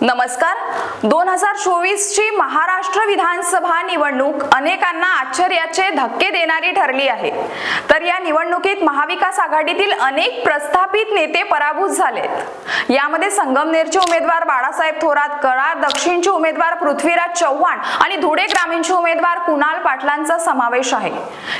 नमस्कार. दोन हजार चोवीस ची महाराष्ट्र विधानसभा निवडणूक अनेकांना आश्चर्याचे धक्के देणारी ठरली आहे. तर या निवडणुकीत महाविकास आघाडीतील अनेक प्रस्थापित नेते पराभूत झालेत. यामध्ये संगमनेरचे उमेदवार बाळासाहेब थोरात कराड दक्षिणचे उमेदवार पृथ्वीराज चव्हाण आणि धुळे ग्रामीणचे उमेदवार कुणाल पाटलांचा समावेश आहे.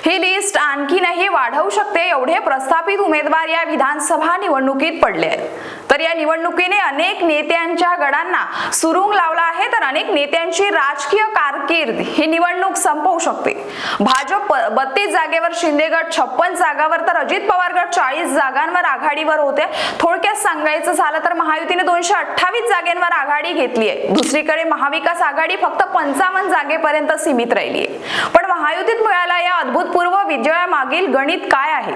ही लिस्ट आणखीनही वाढवू शकते एवढे प्रस्थापित उमेदवार या विधानसभा निवडणुकीत पडले आहेत. तर या निवडणुकीने अनेक नेत्यांच्या गडांना सुरुंग लावला आहे. तर अनेक नेत्यांची राजकीय कारकीर्द ही निवडणूक संपवू शकते. भाजप बत्तीस जागेवर शिंदे गट छप्पन जागावर तर अजित पवार गट चाळीस जागांवर आघाडीवर होते. थोडक्यात सांगायचं झालं तर महायुतीने दोनशे अठ्ठावीस जागेंवर आघाडी घेतली आहे दुसरीकडे महाविकास आघाडी फक्त पंचावन्न जागेपर्यंत सीमित राहिली आहे पण महायुतीत मिळाला या अभूतपूर्व विजयामागील गणित काय आहे?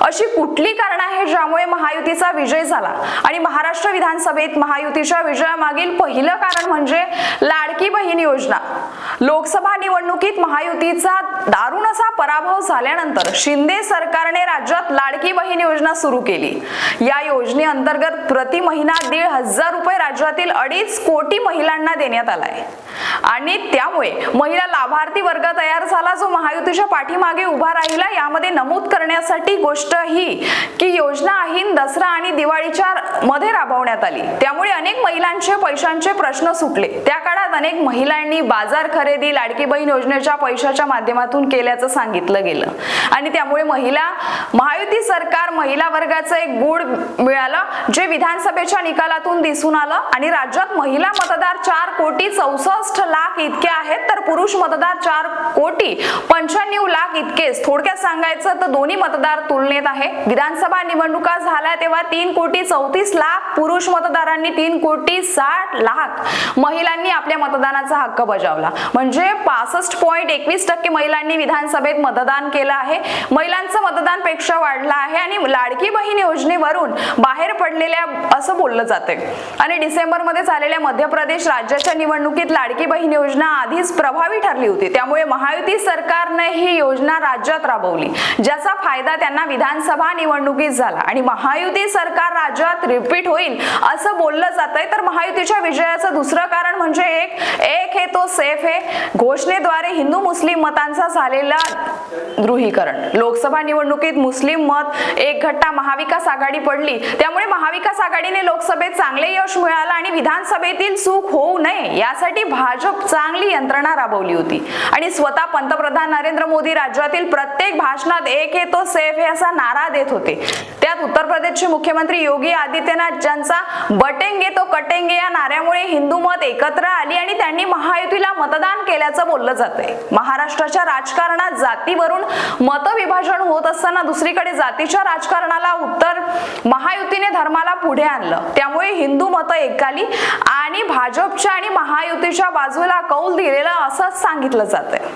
अशी कुठली कारण आहे ज्यामुळे महायुतीचा विजय झाला? आणि महाराष्ट्र विधानसभेत महायुतीच्या विजयामागील पहिलं कारण म्हणजे लाडकी बहीण योजना. लोकसभा निवडणुकीत महायुतीचा दारुण असा पराभव झाल्यानंतर शिंदे सरकारने राज्यात लाडकी बहीण योजना सुरू केली. या योजनेअंतर्गत प्रति महिना दीड हजार रुपये राज्यातील अडीच कोटी महिलांना देण्यात आलाय. आणि त्यामुळे महिला लाभार्थी वर्ग तयार झाला जो महायुतीच्या पाठीमागे उभा राहिला यामध्ये नमूद करण्यासाठी गोष्ट ही की योजना अहीन दसरा आणि दिवाळीच्या मध्ये राबवण्यात आली. त्यामुळे अनेक महिलांचे पैशांचे प्रश्न सुटले. त्या काळात अनेक महिलांनी बाजार खरेदी लाडकी बहीण योजनेच्या पैशाच्या माध्यमातून केल्याचं सांगितलं गेलं. आणि त्यामुळे महिला महायुती सरकार महिला वर्गाचं एक गुड मिळालं जे विधानसभेच्या निकालातून दिसून आलं. आणि राज्यात महिला मतदार चार कोटी चौसष्ट लाख इतके आहेत तर पुरुष मतदार चार कोटी पंच्याण्णव लाख इतकेच. थोडक्यात सांगायचं तर दोन्ही मतदार तुलनेत आहे. विधानसभा निवडणुका झाल्या तेव्हा तीन कोटी चौतीस लाख पुरुष मतदारांनी तीन कोटी साठ लाख महिलांनी आपल्या मतदानाचा हक्क बजावला. म्हणजे पासष्ट पॉईंट एकवीस टक्के महिलांनी विधानसभेत मतदान केलं आहे. महिलांचं मतदानपेक्षा वाढलं आहे आणि लाडकी बहीण योजनेवरून बाहेर पडलेल्या असं बोललं जाते आणि डिसेंबरमध्ये झालेल्या मध्य प्रदेश राज्याच्या निवडणुकीत लाडकी बहीण योजना आधीच प्रभावी ठरली होती. त्यामुळे महायुती सरकारने ही योजना राज्यात राबवली ज्याचा फायदा त्यांना विधानसभा निवडणुकीत झाला. आणि महायुती सरकार राज्यात रिपीट होईल असं बोललं जात आहे तर महायुतीच्या विजयाचं दुसरं कारण म्हणजे एक एक हे तो सेफ हे घोषणेद्वारे हिंदू मुस्लिम मतांचा झालेला गृहीकरण लोकसभा निवडणुकीत मुस्लिम मत एक घट्टा महाविकास आघाडी पडली. त्यामुळे महाविकास आघाडीने लोकसभेत चांगले यश मिळालं आणि विधानसभेतील चूक होऊ नये यासाठी भाजप चांगली यंत्रणा राबवली होती. आणि स्वतः पंतप्रधान नरेंद्र मोदी राज्यातील प्रत्येक भाषणात एक हे तो सेफ हे असा नारा देत होते. त्यात उत्तर प्रदेशचे मुख्यमंत्री योगी आदित्यनाथ ज्यांचा बटेंगे तो कटेंगे या नाऱ्यामुळे हिंदू मत एकत्र आली आणि त्यांनी महायुतीला मतदान केल्याचं बोललं जातंय. महाराष्ट्राच्या राजकारणात जातीवरून मतविभाजन होत असताना दुसरीकडे जातीच्या राजकारणाला उत्तर महायुतीने धर्माला पुढे आणलं. त्यामुळे हिंदू मतं एकाली आणि भाजपच्या आणि महायुतीच्या बाजूला कौल दिलेलं असंच सांगितलं जातंय.